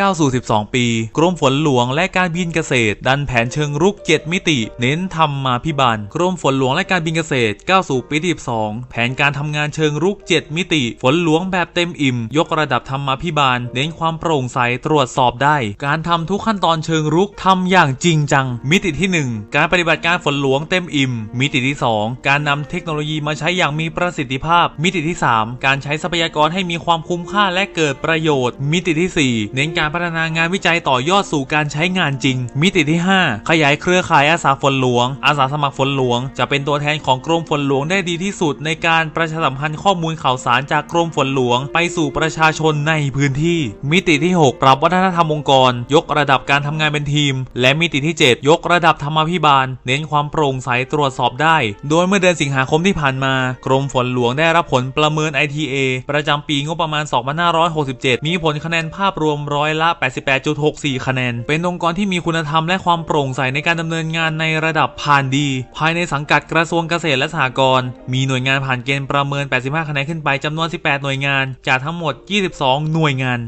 ก้าวสู่ 12 ปี กรมฝนหลวงและการบินเกษตร ดันแผนเชิงรุก 7 มิติ เน้นทำมาพิบาลกรมฝนหลวงและการบินเกษตรก้าวสู่ปีที่12 แผนการทำงานเชิงรุก 7 มิติ ฝนหลวงแบบเต็มอิ่ม ยกระดับธรรมาพิบาล เน้นความโปร่งใสตรวจสอบได้ การทำทุกขั้นตอนเชิงรุกทำอย่างจริงจัง มิติที่ 1 การปฏิบัติการฝนหลวงเต็มอิ่ม มิติที่ 2 การนำเทคโนโลยีมาใช้อย่างมีประสิทธิภาพ มิติที่ 3 การใช้ทรัพยากรให้มีความคุ้มค่าและเกิดประโยชน์ มิติที่ 4 เน้นการการพัฒนางานวิจัยต่อยอดสู่การใช้งานจริง มิติที่ 5 ขยายเครือข่ายอาสาฝนหลวง อาสาสมัครฝนหลวง จะเป็นตัวแทนของกรมฝนหลวงได้ดีที่สุด ในการประชาสัมพันธ์ข้อมูลข่าวสารจากกรมฝนหลวง ไปสู่ประชาชนในพื้นที่ มิติที่ 6 ปรับวัฒนธรรมองค์กร ยกระดับการทำงานเป็นทีม และมิติที่ 7 ยกระดับธรรมาภิบาล เน้นความโปร่งใสตรวจสอบได้ โดยเมื่อเดือนสิงหาคมที่ผ่านมา กรมฝนหลวงได้รับผลประเมิน ITA ประจำปีงบประมาณ 2567 มีผลคะแนนภาพรวมร้อยละ 88.64 คะแนน เป็นองค์กรที่มีคุณธรรมและความโปร่งใสในการดำเนินงานในระดับผ่านดี ภายในสังกัดกระทรวงเกษตรและสหกรณ์มีหน่วยงานผ่านเกณฑ์ประเมิน 85 คะแนนขึ้นไปจำนวน 18 หน่วยงาน จากทั้งหมด 22 หน่วยงาน